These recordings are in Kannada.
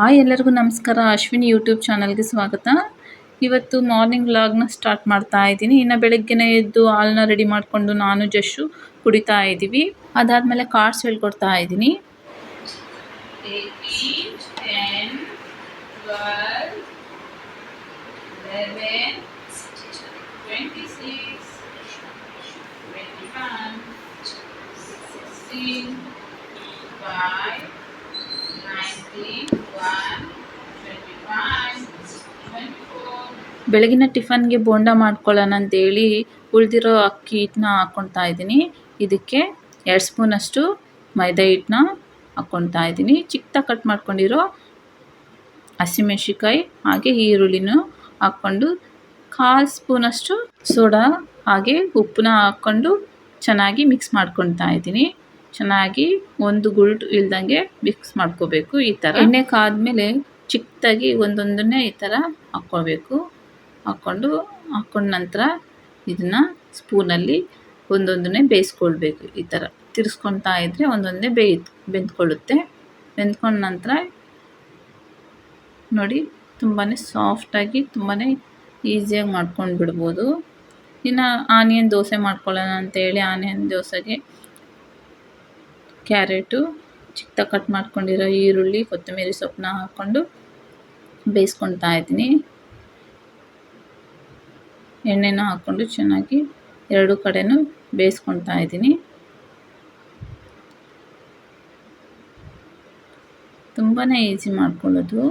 ಹಾಯ್ ಎಲ್ಲರಿಗೂ ನಮಸ್ಕಾರ. ಅಶ್ವಿನಿ ಯೂಟ್ಯೂಬ್ ಚಾನಲ್ಗೆ ಸ್ವಾಗತ. ಇವತ್ತು ಮಾರ್ನಿಂಗ್ ವ್ಲಾಗ್ನ ಸ್ಟಾರ್ಟ್ ಮಾಡ್ತಾ ಇದ್ದೀನಿ. ಇನ್ನು ಬೆಳಗ್ಗೆನೇ ಎದ್ದು ಹಾಲನ್ನ ರೆಡಿ ಮಾಡಿಕೊಂಡು ನಾನು ಜಶ್ಶು ಕುಡಿತಾ ಇದ್ದೀವಿ. ಅದಾದಮೇಲೆ ಕಾರ್ಡ್ಸ್ ಹೇಳ್ಕೊಡ್ತಾ ಇದ್ದೀನಿ. Five, ಬೆಳಗಿನ ಟಿಫನ್ಗೆ ಬೋಂಡ ಮಾಡ್ಕೊಳ್ಳೋಣ ಅಂತೇಳಿ ಉಳಿದಿರೋ ಅಕ್ಕಿ ಹಿಟ್ಟನ್ನ ಹಾಕ್ಕೊಳ್ತಾ ಇದ್ದೀನಿ. ಇದಕ್ಕೆ ಎರಡು ಸ್ಪೂನಷ್ಟು ಮೈದಾ ಹಿಟ್ಟನ್ನ ಹಾಕ್ಕೊಳ್ತಾ ಇದ್ದೀನಿ. ಚಿಕ್ಕದಾಗಿ ಕಟ್ ಮಾಡ್ಕೊಂಡಿರೋ ಹಸಿಮೆಣ್ಸಿಕಾಯಿ ಹಾಗೆ ಈರುಳ್ಳಿನೂ ಹಾಕ್ಕೊಂಡು ಕಾಲು ಸ್ಪೂನಷ್ಟು ಸೋಡಾ ಹಾಗೆ ಉಪ್ಪನ್ನ ಹಾಕ್ಕೊಂಡು ಚೆನ್ನಾಗಿ ಮಿಕ್ಸ್ ಮಾಡ್ಕೊಳ್ತಾ ಇದ್ದೀನಿ. ಚೆನ್ನಾಗಿ ಒಂದು ಗುಲ್ಟು ಇಲ್ದಂಗೆ ಮಿಕ್ಸ್ ಮಾಡ್ಕೋಬೇಕು ಈ ಥರ. ಎಣ್ಣೆ ಕಾದ್ಮೇಲೆ ಚಿಕ್ಕದಾಗಿ ಒಂದೊಂದನ್ನೇ ಈ ಥರ ಹಾಕ್ಕೋಬೇಕು ಹಾಕ್ಕೊಂಡು ಹಾಕ್ಕೊಂಡ ನಂತರ ಇದನ್ನು ಸ್ಪೂನಲ್ಲಿ ಒಂದೊಂದನ್ನೇ ಬೇಯಿಸ್ಕೊಳ್ಬೇಕು ಈ ಥರ ತಿರ್ಸ್ಕೊತಾ ಇದ್ದರೆ ಒಂದೊಂದೇ ಬೇಯ್, ಬೆಂದ್ಕೊಳ್ಳುತ್ತೆ. ಬೆಂದ್ಕೊಂಡ ನಂತರ ನೋಡಿ ತುಂಬಾ ಸಾಫ್ಟಾಗಿ ತುಂಬಾ ಈಸಿಯಾಗಿ ಮಾಡ್ಕೊಂಡು ಬಿಡ್ಬೋದು. ಇನ್ನು ಆನಿಯನ್ ದೋಸೆ ಮಾಡ್ಕೊಳ್ಳೋಣ ಅಂತೇಳಿ ಆನಿಯನ್ ದೋಸೆಗೆ ಕ್ಯಾರೆಟು ಚಿಕ್ಕದಾಗಿ ಕಟ್ ಮಾಡ್ಕೊಂಡಿರೋ ಈರುಳ್ಳಿ, ಕೊತ್ತಂಬರಿ ಸೊಪ್ಪನ್ನ ಹಾಕ್ಕೊಂಡು ಬೇಯಿಸ್ಕೊತಾ ಇದ್ದೀನಿ. ಎಣ್ಣೆನ ಹಾಕ್ಕೊಂಡು ಚೆನ್ನಾಗಿ ಎರಡು ಕಡೆನೂ ಬೇಯಿಸ್ಕೊಳ್ತಾ ಇದ್ದೀನಿ. ತುಂಬಾ ಈಸಿ ಮಾಡ್ಕೊಳ್ಳೋದು.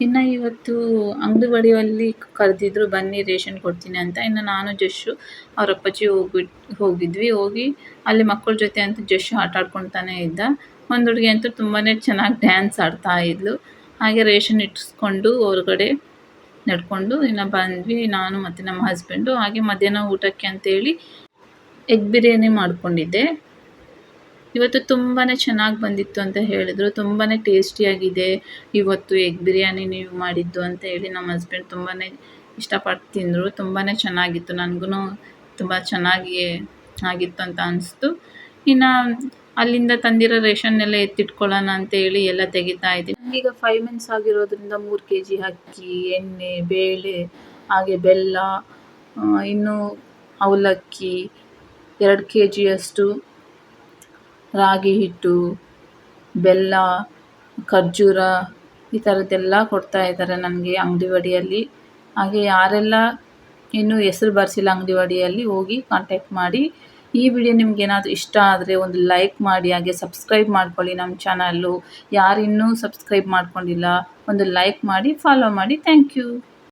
ಇನ್ನು ಇವತ್ತು ಅಂಗಡಿ ಬಡಿಯಲ್ಲಿ ಕರೆದಿದ್ರು, ಬನ್ನಿ ರೇಷನ್ ಕೊಡ್ತೀನಿ ಅಂತ. ಇನ್ನು ನಾನು ಜಶ್ಶು ಅವ್ರ ಅಪ್ಪಾಜಿ ಹೋಗ್ಬಿಟ್ಟು ಹೋಗಿದ್ವಿ. ಹೋಗಿ ಅಲ್ಲಿ ಮಕ್ಕಳ ಜೊತೆ ಅಂತೂ ಜಶ್ಶು ಆಟ ಇದ್ದ. ಒಂದು ಹುಡುಗಿ ಅಂತೂ ತುಂಬಾ ಚೆನ್ನಾಗಿ ಡ್ಯಾನ್ಸ್ ಆಡ್ತಾ ಇದ್ಲು. ಹಾಗೆ ರೇಷನ್ ಇಟ್ಸ್ಕೊಂಡು ಹೊರಗಡೆ ನಡ್ಕೊಂಡು ಇನ್ನು ಬಂದ್ವಿ, ನಾನು ಮತ್ತು ನಮ್ಮ ಹಸ್ಬೆಂಡು ಹಾಗೆ ಮಧ್ಯಾಹ್ನ ಊಟಕ್ಕೆ ಅಂತೇಳಿ ಎಗ್ ಬಿರಿಯಾನಿ ಮಾಡಿಕೊಂಡಿದ್ದೆ. ಇವತ್ತು ತುಂಬಾ ಚೆನ್ನಾಗಿ ಬಂದಿತ್ತು ಅಂತ ಹೇಳಿದ್ರು ತುಂಬಾ ಟೇಸ್ಟಿಯಾಗಿದೆ ಇವತ್ತು ಎಗ್ ಬಿರಿಯಾನಿ ನೀವು ಮಾಡಿದ್ದು ಅಂತ ಹೇಳಿ ನಮ್ಮ ಹಸ್ಬೆಂಡ್ ತುಂಬಾ ಇಷ್ಟಪಟ್ಟು ತಿಂದರು. ತುಂಬಾ ಚೆನ್ನಾಗಿತ್ತು ನನಗೂ ತುಂಬ ಚೆನ್ನಾಗಿ ಆಗಿತ್ತು ಅಂತ ಅನಿಸ್ತು. ಇನ್ನು ಅಲ್ಲಿಂದ ತಂದಿರೋ ರೇಷನ್ನೆಲ್ಲ ಎತ್ತಿಟ್ಕೊಳ್ಳೋಣ ಅಂತೇಳಿ ಎಲ್ಲ ತೆಗಿತಾ ಇದ್ದೀನಿ. ಈಗ ಫೈವ್ ಮಂತ್ಸ್ ಆಗಿರೋದ್ರಿಂದ ಮೂರು ಕೆ ಜಿ ಅಕ್ಕಿ, ಎಣ್ಣೆ, ಬೇಳೆ, ಹಾಗೆ ಬೆಲ್ಲ ಇನ್ನು ಅವಲಕ್ಕಿ, ಎರಡು ಕೆ ಜಿಯಷ್ಟು ರಾಗಿ ಹಿಟ್ಟು, ಬೆಲ್ಲ, ಖರ್ಜೂರ ಈ ಥರದ್ದೆಲ್ಲ ಕೊಡ್ತಾ ಇದ್ದಾರೆ ನನಗೆ ಅಂಗನವಾಡಿಯಲ್ಲಿ ಹಾಗೆ ಯಾರೆಲ್ಲ ಇನ್ನೂ ಹೆಸ್ರು ಅಂಗಡಿ ಬಡಿಯಲ್ಲಿ ಹೋಗಿ ಕಾಂಟ್ಯಾಕ್ಟ್ ಮಾಡಿ ಈ ವಿಡಿಯೋ ನಿಮ್ಗೆ ಏನಾದರೂ ಇಷ್ಟ ಆದರೆ ಒಂದು ಲೈಕ್ ಮಾಡಿ, ಹಾಗೆ ಸಬ್ಸ್ಕ್ರೈಬ್ ಮಾಡ್ಕೊಳ್ಳಿ ನಮ್ಮ ಚಾನಲ್ಲು ಯಾರಿನ್ನೂ ಸಬ್ಸ್ಕ್ರೈಬ್ ಮಾಡ್ಕೊಂಡಿಲ್ಲ, ಒಂದು ಲೈಕ್ ಮಾಡಿ ಫಾಲೋ ಮಾಡಿ. Thank you